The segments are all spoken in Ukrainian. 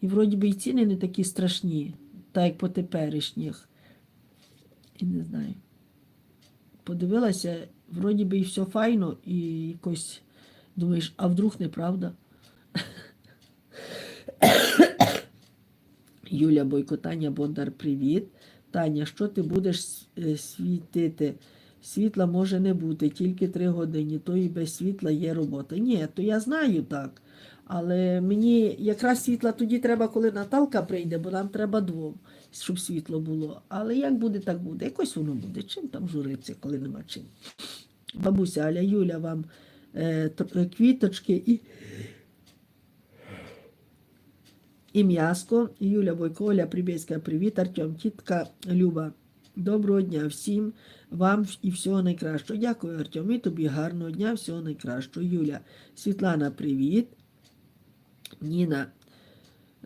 І вроді би і ціни не такі страшні, так як по теперішніх. І не знаю. Подивилася, вроді би і все файно, і якось думаєш, а вдруг неправда? Юля Бойко, Таня Бондар, привіт. Таня, що ти будеш е, світити? Світла може не бути, тільки три години, то і без світла є робота. Ні, то я знаю так. Але мені якраз світла тоді треба, коли Наталка прийде, бо нам треба двом, щоб світло було. Але як буде, так буде. Якось воно буде. Чим там журиться, коли нема чим. Бабуся Аля Юля вам е, е, квіточки і і м'яско. Юля Бойко, Оля Прибєська, привіт, Артем, тітка Люба. Доброго дня всім вам і всього найкращого. Дякую, Артем. І тобі гарного дня, всього найкращого. Юля, Світлана, привіт. Ніна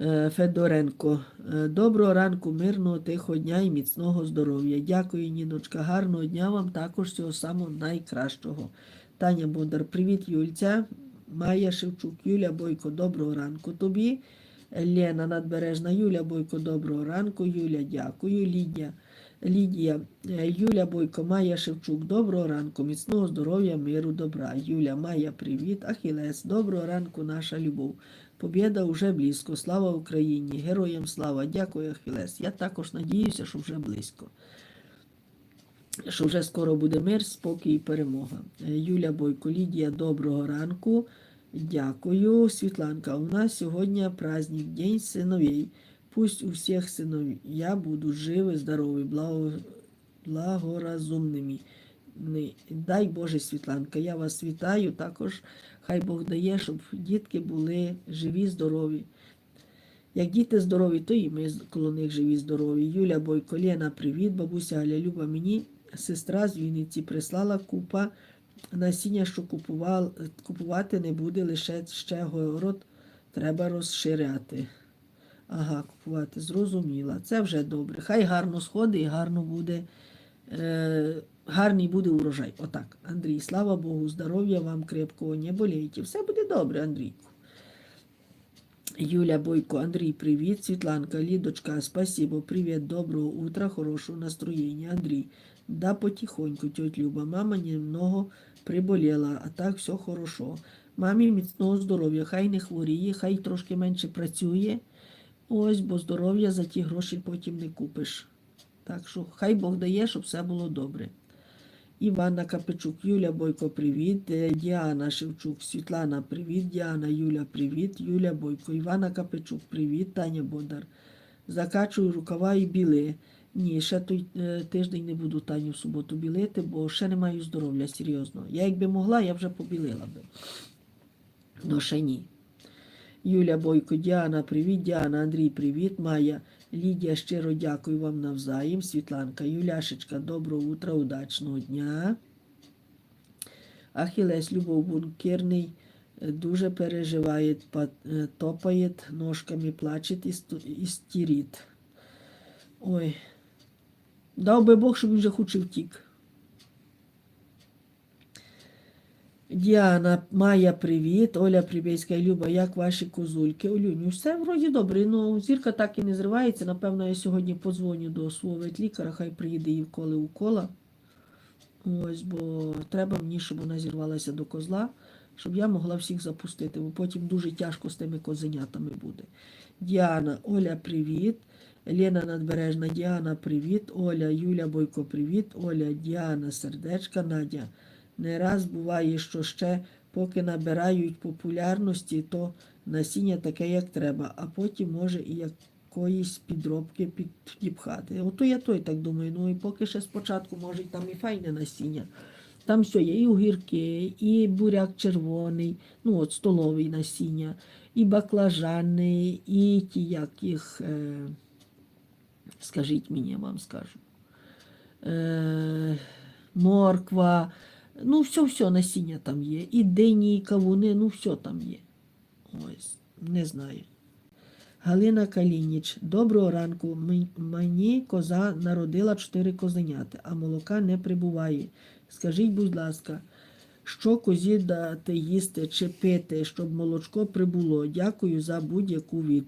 е, Федоренко. е, Доброго ранку, мирного, тихого дня і міцного здоров'я. Дякую, Ніночка. Гарного дня вам також всього самого найкращого. Таня Бондар, привіт, Юльця. Майя Шевчук, Юля Бойко, доброго ранку тобі. Лена Надбережна, Юля Бойко, доброго ранку. Юля, дякую. Лідія, Лідія, е, Юля Бойко, Майя Шевчук, доброго ранку, міцного здоров'я, миру, добра. Юля, Майя, привіт. Ахілес, доброго ранку, наша любов. Побєда уже близько. Слава Україні! Героям слава! Дякую, Ахілес. Я також надіюся, що вже близько. Що вже скоро буде мир, спокій і перемога. Е, Юля Бойко, Лідія, доброго ранку. Дякую, Світланка. У нас сьогодні праздник, День синовей. Пусть у всіх сыновья будут живы, здоровы, благо, благоразумними. Дай Боже, Світланка, я вас вітаю. Також хай Бог дає, щоб дітки були живі, здорові. Як діти здорові, то і ми коло них живі, здорові. Юля Бойко, Лена, привіт, бабуся Аля Люба. Мені сестра з Вінниці прислала купа насіння, що купував, купувати не буде, лише ще город треба розширяти. Ага, купувати, зрозуміла. Це вже добре. Хай гарно сходить і гарно буде, гарний буде урожай. Отак, Андрій, слава Богу, здоров'я вам крепкого, не болійте. Все буде добре, Андрійку. Юля Бойко, Андрій, привіт. Світланка, Лідочка, спасибо, привіт, доброго утра, хорошого настроєння, Андрій. Да потихоньку, тетя Люба. Мама немного приболіла, а так все хорошо. Мамі міцного здоров'я, хай не хворіє, хай трошки менше працює. Ось, бо здоров'я за ті гроші потім не купиш. Так що хай Бог дає, щоб все було добре. Івана Капичук, Юля Бойко, привіт. Е, Діана Шевчук, Світлана, привіт. Діана, Юля, привіт. Юля Бойко, Івана Капичук, привіт. Таня Бондар. Закачую рукава і біли. Ні, ще той е, тиждень не буду Таню в суботу білити, бо ще не маю здоров'я, серйозно. Я якби могла, я вже побілила би. Ну, ще ні. Юля Бойко, Діана, привіт, Діана, Андрій, привіт, Майя, Лідія, щиро дякую вам навзаєм. Світланка, Юляшечка, доброго утра, удачного дня. Ахілес, Любов Бункерний, е, дуже переживає, е, топає ножками, плаче і істерить. Ой, дав би Бог, щоб він вже хоч втік. Діана, Майя, привіт. Оля Прибєська, Люба, як ваші козульки? Олюню, все вроді добре. Ну, зірка так і не зривається. Напевно, я сьогодні подзвоню до свого ветлікаря, хай приїде і вколи укола. Ось, бо треба мені, щоб вона зірвалася до козла, щоб я могла всіх запустити, бо потім дуже тяжко з тими козенятами буде. Діана, Оля, привіт. Лена Надбережна, Діана, привіт. Оля, Юля Бойко, привіт. Оля, Діана, сердечка, Надя. Не раз буває, що ще поки набирають популярності, то насіння таке, як треба, а потім може і якоїсь підробки під, підпхати. Ото я той так думаю. Ну і поки ще спочатку може там і файне насіння. Там все є і огірки, і буряк червоний, ну от столовий насіння, і баклажани, і ті, як їх, е, скажіть мені, я вам скажу. Е, морква, ну все, все насіння там є. І дині, і кавуни, ну все там є. Ось, не знаю. Галина Калініч, доброго ранку. Мені коза народила чотири козеняти, а молока не прибуває. Скажіть, будь ласка, що козі дати їсти чи пити, щоб молочко прибуло? Дякую за будь-яку відповідь.